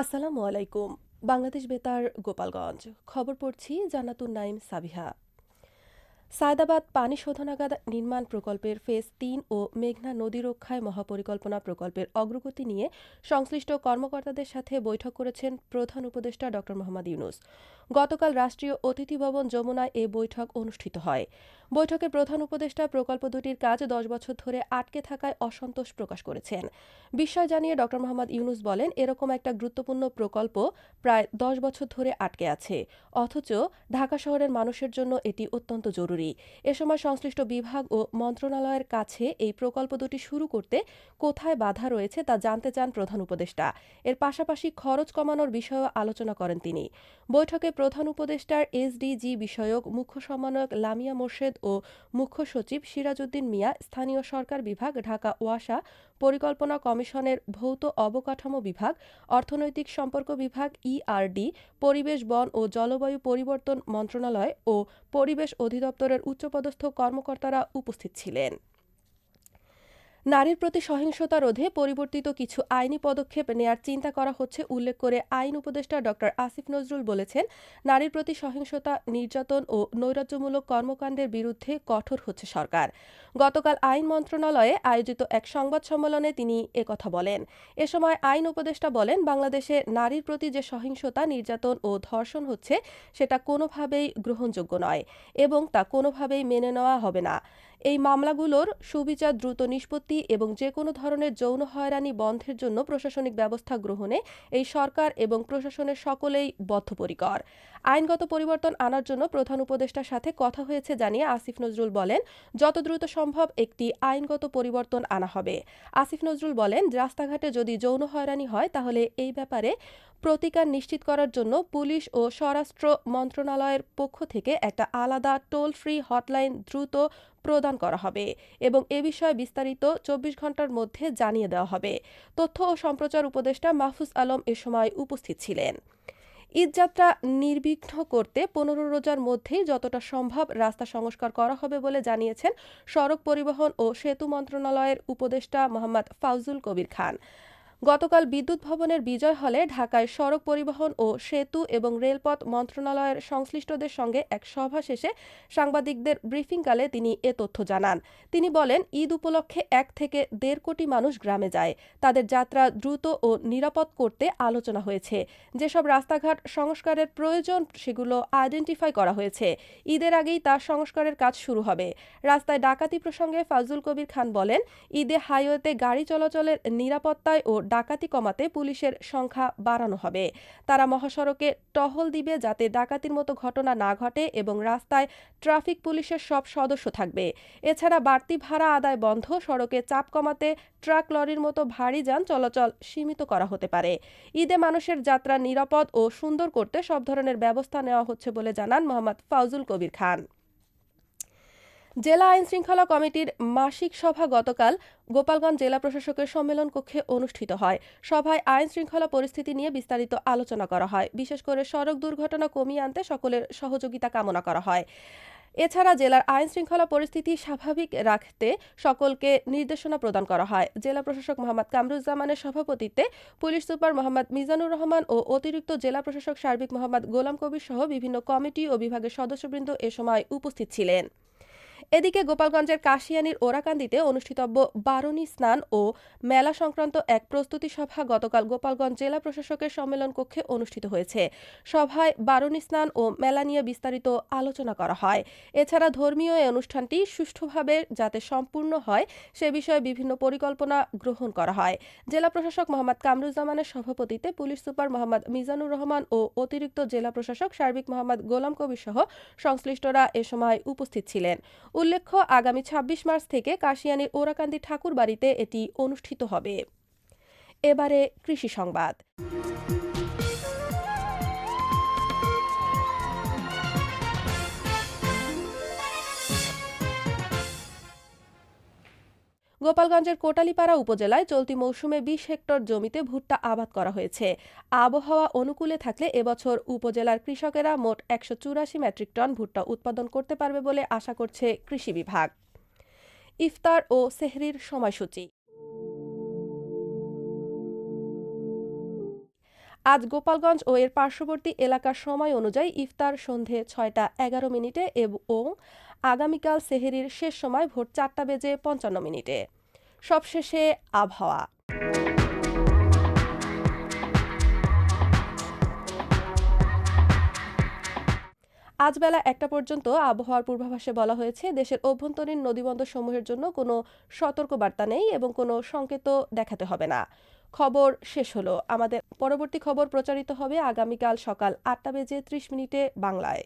আসসালামু আলাইকুম। বাংলাদেশ বেতার, গোপালগঞ্জ। খবর পড়ছি জান্নাতুন নাইম সাবিহা। সায়দাবাদ পানি শোধনাগার নির্মাণ প্রকল্পের ফেজ তিন ও মেঘনা নদী রক্ষায় মহাপরিকল্পনা প্রকল্পের অগ্রগতি নিয়ে সংশ্লিষ্ট কর্মকর্তাদের সাথে বৈঠক করেছেন প্রধান উপদেষ্টা ড মোহাম্মদ ইউনুস। গতকাল রাষ্ট্রীয় অতিথি ভবন যমুনায় এ বৈঠক অনুষ্ঠিত হয়। বৈঠকে প্রধান উপদেষ্টা প্রকল্প দুটির কাজ দশ বছর ধরে আটকে থাকায় অসন্তোষ প্রকাশ করেছেন। বিস্ময় জানিয়ে ড. মোহাম্মদ ইউনুস বলেন, এরকম একটা গুরুত্বপূর্ণ প্রকল্প প্রায় দশ বছর ধরে আটকে আছে। অথচ ঢাকা শহরের মানুষের জন্য এটি অত্যন্ত জরুরি। এ সময় সংশ্লিষ্ট বিভাগ ও মন্ত্রণালয়ের কাছে এই প্রকল্প দুটি শুরু করতে কোথায় বাধা রয়েছে তা জানতে চান প্রধান উপদেষ্টা। এর পাশাপাশি খরচ কমানোর বিষয়েও আলোচনা করেন তিনি। বৈঠকে প্রধান উপদেষ্টার এসডিজি বিষয়ক মুখ্য সমন্বয়ক লামিয়া মোর্শেদ ও মুখ্য সচিব সিরাজউদ্দিন মিয়া, স্থানীয় সরকার বিভাগ, ঢাকা ওয়াসা পরিকল্পনা কমিশনের ভৌত অবকাঠামো বিভাগ, অর্থনৈতিক সম্পর্ক বিভাগ ইআরডি পরিবেশ, বন ও জলবায়ু পরিবর্তন মন্ত্রণালয় ও পরিবেশ অধিদপ্তরের উচ্চপদস্থ কর্মকর্তারা উপস্থিত ছিলেন। নারীর প্রতি সহিংসতা রোধে পরিবর্তিত কিছু আইনি পদক্ষেপ নেয়ার চিন্তা করা হচ্ছে, উল্লেখ করে আইন উপদেষ্টা ড. আসিফ নজরুল বলেছেন, নারীর প্রতি সহিংসতা, নির্যাতন ও নৈরাজ্যমূলক কর্মকাণ্ডের বিরুদ্ধে কঠোর হচ্ছে সরকার। গতকাল আইন মন্ত্রণালয়ে আয়োজিত এক সংবাদ সম্মেলনে তিনি একথা বলেন। এ সময় আইন উপদেষ্টা বলেন, বাংলাদেশে নারীর প্রতি যে সহিংসতা, নির্যাতন ও ধর্ষণ হচ্ছে, সেটা কোনোভাবেই গ্রহণযোগ্য নয় এবং তা কোনোভাবেই মেনে নেওয়া হবে না। এই মামলাগুলোর সুবিচার দ্রুত নিষ্পত্তি এবং যে কোনো ধরনের যৌন হয়রানি বন্ধের জন্য প্রশাসনিক ব্যবস্থা গ্রহণে এই সরকার এবং প্রশাসনের সকলেই বদ্ধপরিকর। আইনগত পরিবর্তন আনার জন্য প্রধান উপদেষ্টার সাথে কথা হয়েছে জানিয়ে আসিফ নজরুল বলেন, যত দ্রুত সম্ভব একটি আইনগত পরিবর্তন আনা হবে। আসিফ নজরুল বলেন, রাস্তাঘাটে যদি যৌন হয়রানি হয়, তাহলে এই ব্যাপারে প্রতিকার নিশ্চিত করার জন্য পুলিশ ও স্বরাষ্ট্র মন্ত্রণালয়ের পক্ষ থেকে একটা আলাদা টোল ফ্রি হটলাইন দ্রুত প্রদান করা হবে এবং এ বিষয়ে বিস্তারিত চব্বিশ ঘণ্টার মধ্যে জানিয়ে দেওয়া হবে। তথ্য ও সম্প্রচার উপদেষ্টা মাহফুজ আলম এ সময় উপস্থিত ছিলেন। ঈদযাত্রা নির্বিঘ্ন করতে পনেরো রোজার মধ্যেই যতটা সম্ভব রাস্তা সংস্কার করা হবে বলে জানিয়েছেন সড়ক পরিবহন ও সেতু মন্ত্রণালয়ের উপদেষ্টা মোহাম্মদ ফাউজুল কবির খান। গতকাল বিদ্যুৎ ভবনের বিজয় হলে ঢাকায় সড়ক পরিবহন ও সেতু এবং রেলপথ মন্ত্রণালয়ের সংশ্লিষ্টদের সঙ্গে এক সভা শেষে সাংবাদিকদের ব্রিফিংকালে তিনি এ তথ্য জানান। তিনি বলেন, ঈদ উপলক্ষে এক থেকে দেড় কোটি মানুষ গ্রামে যায়। তাদের যাত্রা দ্রুত ও নিরাপদ করতে আলোচনা হয়েছে। যেসব রাস্তাঘাট সংস্কারের প্রয়োজন, সেগুলো আইডেন্টিফাই করা হয়েছে। ঈদের আগেই তার সংস্কারের কাজ শুরু হবে। রাস্তায় ডাকাতি প্রসঙ্গে ফাজুল কবির খান বলেন, ঈদে হাইওয়েতে গাড়ি চলাচলের নিরাপত্তায় ও ডাকাতি কমাতে পুলিশের সংখ্যা বাড়ানো হবে। তারা মহাসড়কে টহল দিবে যাতে ডাকাতির মতো ঘটনা না ঘটে এবং রাস্তায় ট্রাফিক পুলিশের সব সদস্য থাকবে। এছাড়া বাড়তি ভাড়া আদায় বন্ধ, সড়কে চাপ কমাতে ট্রাক লরির মতো ভারী যান চলাচল সীমিত করা হতে পারে। ঈদে মানুষের যাত্রা নিরাপদ ও সুন্দর করতে সব ধরনের ব্যবস্থা নেওয়া হচ্ছে বলে জানান মোহাম্মদ ফাউজুল কবির খান। জেলা আইন শৃঙ্খলা কমিটির মাসিক সভা গতকাল গোপালগঞ্জ জেলা প্রশাসকের সম্মেলন কক্ষে অনুষ্ঠিত হয়। সভায় আইন শৃঙ্খলা পরিস্থিতি নিয়ে বিস্তারিত আলোচনা করা হয়। বিশেষ করে সড়ক দুর্ঘটনা কমিয়ে আনতে সকলের সহযোগিতা কামনা করা হয়। এছাড়া জেলার আইন শৃঙ্খলা পরিস্থিতি স্বাভাবিক রাখতে সকলকে নির্দেশনা প্রদান করা হয়। জেলা প্রশাসক মোহাম্মদ কামরুজ্জামানের সভাপতিত্বে পুলিশ সুপার মোহাম্মদ মিজানুর রহমান ও অতিরিক্ত জেলা প্রশাসক সার্বিক মোহাম্মদ গোলাম কবির সহ বিভিন্ন কমিটি ও বিভাগের সদস্যবৃন্দ এ সময় উপস্থিত ছিলেন। এদিকে গোপালগঞ্জের কাশিয়ানির ওরাকান্দিতে অনুষ্ঠিতব্য বারণী স্নান ও মেলা সংক্রান্ত এক প্রস্তুতি সভা গতকাল গোপালগঞ্জ জেলা প্রশাসকের সম্মেলন কক্ষে অনুষ্ঠিত হয়েছে। সভায় বারণী স্নান ও মেলা নিয়ে বিস্তারিত আলোচনা করা হয়। এছাড়া ধর্মীয় এই অনুষ্ঠানটি সুষ্ঠুভাবে যাতে সম্পূর্ণ হয়, সে বিষয়ে বিভিন্ন পরিকল্পনা গ্রহণ করা হয়। জেলা প্রশাসক মোহাম্মদ কামরুজ্জামানের সভাপতিত্বে পুলিশ সুপার মোহাম্মদ মিজানুর রহমান ও অতিরিক্ত জেলা প্রশাসক সার্বিক মোহাম্মদ গোলাম কবির সহ সংশ্লিষ্টরা এ সময় উপস্থিত ছিলেন। উল্লেখ্য, আগামী ২৬ মার্চ থেকে কাশিয়ানির ওরাকান্দি ঠাকুর বাড়িতে এটি অনুষ্ঠিত হবে। এবারে কৃষি সংবাদ। গোপালগঞ্জের কোটালীপাড়া উপজেলায় চলতি মৌসুমে বিশ হেক্টর জমিতে ভুট্টা আবাদ করা হয়েছে। আবহাওয়া অনুকূলে থাকলে এবছর উপজেলার কৃষকেরা মোট একশো চুরাশি মেট্রিক টন ভুট্টা উৎপাদন করতে পারবে বলে আশা করছে কৃষি বিভাগ। ইফতার ও সেহরির সময়সূচি। আজ গোপালগঞ্জ ও এর পার্শ্ববর্তী এলাকার সময় অনুযায়ী ইফতার সন্ধে ছয়টা এগারো মিনিটে এবং আগামীকাল সেহেরির শেষ সময় ভোর চারটা বেজে পঞ্চান্ন মিনিটে। সবশেষে আবহাওয়া। আজ বেলা একটা পর্যন্ত আবহাওয়ার পূর্বাভাসে বলা হয়েছে, দেশের অভ্যন্তরীণ নদীবন্দর সমূহের জন্য কোনো সতর্কবার্তা নেই এবং কোনো সংকেত দেখাতে হবে না। খবর শেষ হলো। আমাদের পরবর্তী খবর প্রচারিত হবে আগামীকাল সকাল আটটা বেজে ত্রিশ মিনিটে বাংলায়।